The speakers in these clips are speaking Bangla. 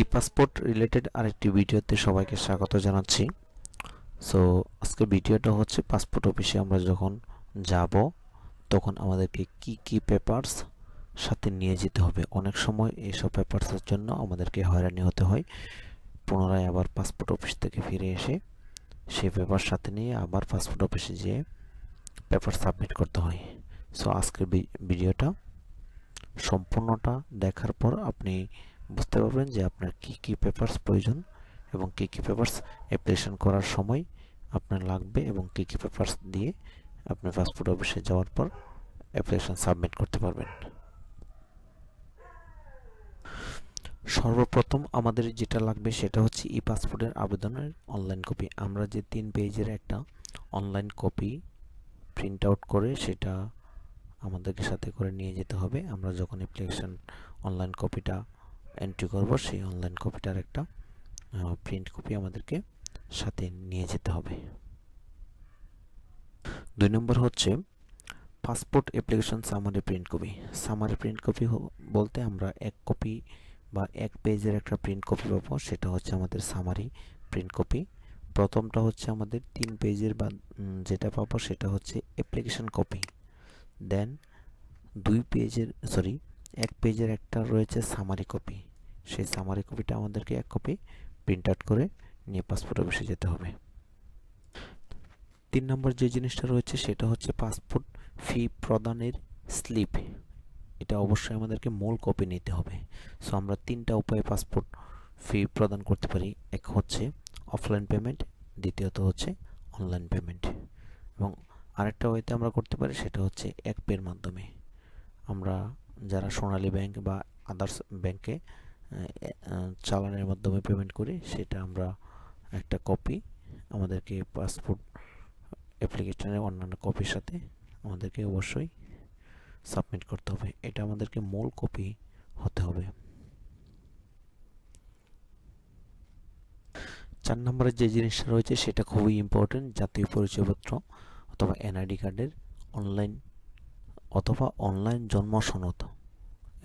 ই পাসপোর্ট রিলেটেড আরেকটি ভিডিওতে সবাইকে স্বাগত জানাচ্ছি। সো আজকে ভিডিওটা হচ্ছে পাসপোর্ট অফিসে আমরা যখন যাব, তখন আমাদেরকে কি কি পেপারস সাথে নিয়ে যেতে হবে। অনেক সময় এইসব পেপারসের জন্য আমাদেরকে হয়রানি হতে হয়। পুনরায় আবার পাসপোর্ট অফিস থেকে ফিরে এসে সেই পেপার সাথে নিয়ে আবার পাসপোর্ট অফিসে যেয়ে পেপার সাবমিট করতে হয়। সো আজকের ভিডিওটা সম্পূর্ণটা দেখার পর আপনি বুঝতে পারবেন যে আপনার কি কি পেপারস প্রয়োজন এবং কি কি পেপারস অ্যাপ্লিকেশন করার সময় আপনার লাগবে এবং কি কি পেপারস দিয়ে আপনি পাসপোর্ট অফিসে যাওয়ার পর অ্যাপ্লিকেশন সাবমিট করতে পারবেন। সর্বপ্রথম আমাদের যেটা লাগবে সেটা হচ্ছে ই পাসপোর্টের আবেদনের অনলাইন কপি আমরা যে তিন পেজের একটা অনলাইন কপি প্রিন্ট আউট করে সেটা আমাদেরকে সাথে করে নিয়ে যেতে হবে। আমরা যখন অ্যাপ্লিকেশন অনলাইন কপিটা এন্ট্রি করব, সেই অনলাইন কপিটার একটা প্রিন্ট কপি আমাদেরকে সাথে নিয়ে যেতে হবে। দুই নম্বর হচ্ছে passport application summary print copy summary print copy বলতে আমরা এক কপি বা এক পেজের একটা প্রিন্ট কপি পাবো, সেটা হচ্ছে আমাদের সামারি প্রিন্ট কপি প্রথমটা হচ্ছে আমাদের তিন পেজের বা যেটা পাবো সেটা হচ্ছে অ্যাপ্লিকেশন কপি দেন দুই পেজের সরি এক পেজের একটা রয়েছে সামারি কপি সেই সামারি কপিটা আমাদেরকে এক কপি প্রিন্ট আউট করে নিয়ে পাসপোর্ট অফিসে যেতে হবে। তিন নম্বর যে জিনিসটা রয়েছে, সেটা হচ্ছে পাসপোর্ট ফি প্রদানের স্লিপ এটা অবশ্যই আমাদেরকে মূল কপি নিতে হবে। সো আমরা তিনটা উপায়ে পাসপোর্ট ফি প্রদান করতে পারি। এক হচ্ছে অফলাইন পেমেন্ট দ্বিতীয়ত হচ্ছে অনলাইন পেমেন্ট এবং আরেকটা ওয়েতে আমরা করতে পারি, সেটা হচ্ছে এক পের মাধ্যমে। আমরা যারা সোনালী ব্যাংক বা আদার্স ব্যাংকে চালানের মাধ্যমে পেমেন্ট করি, সেটা আমরা একটা কপি আমাদেরকে পাসপোর্ট অ্যাপ্লিকেশনের অন্যান্য কপির সাথে আমাদেরকে অবশ্যই সাবমিট করতে হবে। এটা আমাদেরকে মূল কপি হতে হবে। চার নম্বরের যে জিনিসটা রয়েছে, সেটা খুবই ইম্পর্টেন্ট জাতীয় পরিচয়পত্র অথবা এনআইডি কার্ডের অনলাইন অথবা অনলাইন জন্ম সনদ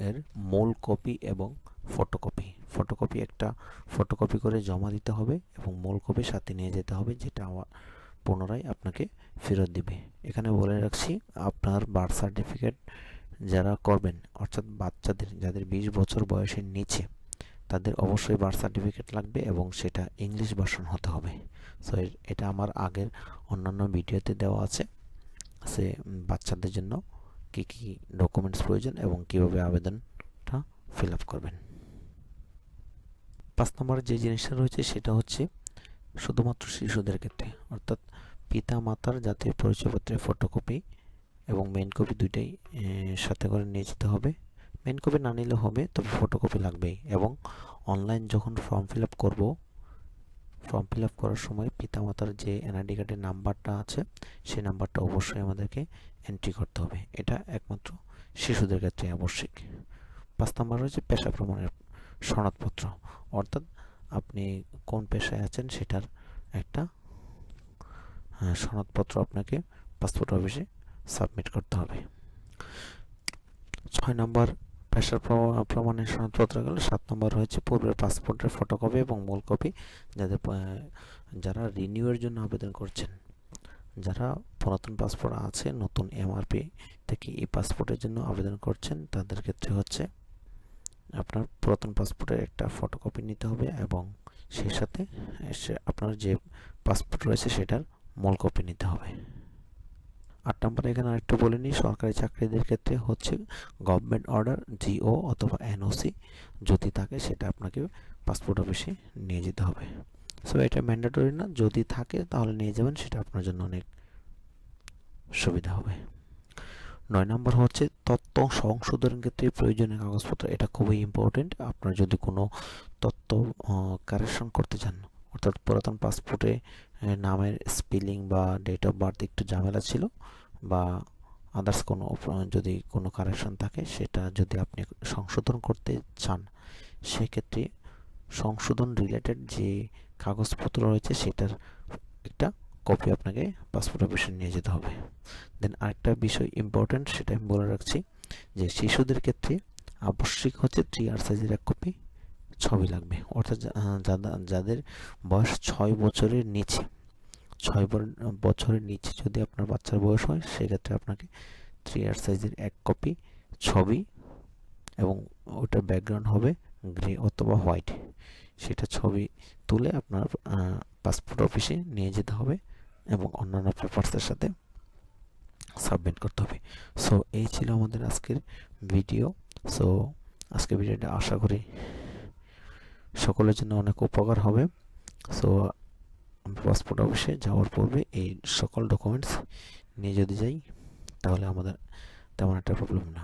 এর মূল কপি এবং ফটোকপি। ফটোকপি একটা ফটোকপি করে জমা দিতে হবে এবং মূল কপি সাথে নিয়ে যেতে হবে যেটা আমার পুনরায় আপনাকে ফেরত দিবে। এখানে বলে রাখছি, আপনার বার্থ সার্টিফিকেট যারা করবেন, অর্থাৎ বাচ্চাদের, যাদের বিশ বছর বয়সের নিচে, তাদের অবশ্যই বার্থ সার্টিফিকেট লাগবে এবং সেটা ইংলিশ ভার্সন হতে হবে। সো এটা আমার আগের অন্যান্য ভিডিওতে দেওয়া আছে। সে বাচ্চাদের জন্য কী কী ডকুমেন্টস প্রয়োজন এবং কীভাবে আবেদনটা ফিল আপ করবেন? পাঁচ নম্বরে যে জিনিসটা রয়েছে সেটা হচ্ছে শুধুমাত্র শিশুদের ক্ষেত্রে, অর্থাৎ পিতা মাতার জাতীয় পরিচয়পত্রের ফটোকপি এবং মেন কপি দুইটাই সাথে করে নিয়ে যেতে হবে। মেন কপি না নিলে হবে, তবে ফটোকপি লাগবেই এবং অনলাইন যখন ফর্ম ফিল আপ করব ফর্ম ফিল আপ করার সময় পিতামাতার যে এনআইডি কার্ডের নাম্বারটা আছে, সেই নাম্বারটা অবশ্যই আমাদেরকে এন্ট্রি করতে হবে। এটা একমাত্র শিশুদের ক্ষেত্রে আবশ্যিক। পাঁচ নম্বর রয়েছে পেশা প্রমাণের সনদপত্র। অর্থাৎ আপনি কোন পেশায় আছেন সেটার একটা সনদপত্র আপনাকে পাসপোর্ট অফিসে সাবমিট করতে হবে। ছয় নম্বর পেশার প্রমাণের সনদপত্র গেল সাত নম্বর রয়েছে পূর্বের পাসপোর্টের ফটোকপি এবং মূল কপি যাদের যারা রিনিউয়ের জন্য আবেদন করছেন। যারা পুরাতন পাসপোর্ট আছে, নতুন এমআরপি থেকে এই পাসপোর্টের জন্য আবেদন করছেন, তাদের ক্ষেত্রে হচ্ছে আপনার পুরাতন পাসপোর্টের একটা ফটোকপি নিতে হবে এবং সেই সাথে আপনার যে পাসপোর্ট রয়েছে সেটার মূল কপি নিতে হবে। আট নম্বর এখানে আরেকটু বলে নিই, সরকারি চাকরিদের ক্ষেত্রে হচ্ছে গভর্নমেন্ট অর্ডার জিও অথবা এনওসি যদি থাকে সেটা আপনাকে পাসপোর্ট অফিসে নিয়ে যেতে হবে। সো এটা ম্যান্ডেটরি না, যদি থাকে তাহলে নিয়ে যাবেন, সেটা আপনার জন্য অনেক সুবিধা হবে। নয় নম্বর হচ্ছে তথ্য সংশোধনের ক্ষেত্রে প্রয়োজনীয় কাগজপত্র, এটা খুবই ইম্পর্টেন্ট আপনার যদি কোনো তথ্য কারেকশন করতে চান অর্থাৎ পুরাতন পাসপোর্টে নামের স্পেলিং বা ডেট অফ বার্থ একটু ঝামেলা ছিল বা আদার্স কোনো যদি কোনো কারেকশন থাকে সেটা যদি আপনি সংশোধন করতে চান, সেক্ষেত্রে সংশোধন রিলেটেড যে কাগজপত্র রয়েছে সেটার একটা কপি আপনাকে পাসপোর্ট অফিসে নিয়ে যেতে হবে। দেন আরেকটা বিষয় ইম্পর্ট্যান্ট সেটা আমি বলে রাখছি যে শিশুদের ক্ষেত্রে আবশ্যিক হচ্ছে থ্রি আর সাইজের এক কপি ছবি লাগবে। অর্থাৎ যাদের বয়স ছয় বছরের নিচে, ছয় বছরের নিচে যদি আপনার বাচ্চার বয়স হয়, সেক্ষেত্রে আপনাকে থ্রি আর সাইজের এক কপি ছবি এবং ওটার ব্যাকগ্রাউন্ড হবে গ্রে অথবা হোয়াইট সেটা ছবি তুলে আপনার পাসপোর্ট অফিসে নিয়ে যেতে হবে এবং অন্যান্য পেপারসের সাথে সাবমিট করতে হবে। সো এই ছিল আমাদের আজকের ভিডিও সো আজকের ভিডিওটা আশা করি সকলের জন্য অনেক উপকার হবে। সো পাসপোর্ট অফিসে যাওয়ার পূর্বে এই সকল ডকুমেন্টস নিয়ে যদি যাই, তাহলে আমাদের তেমন একটা প্রবলেম না।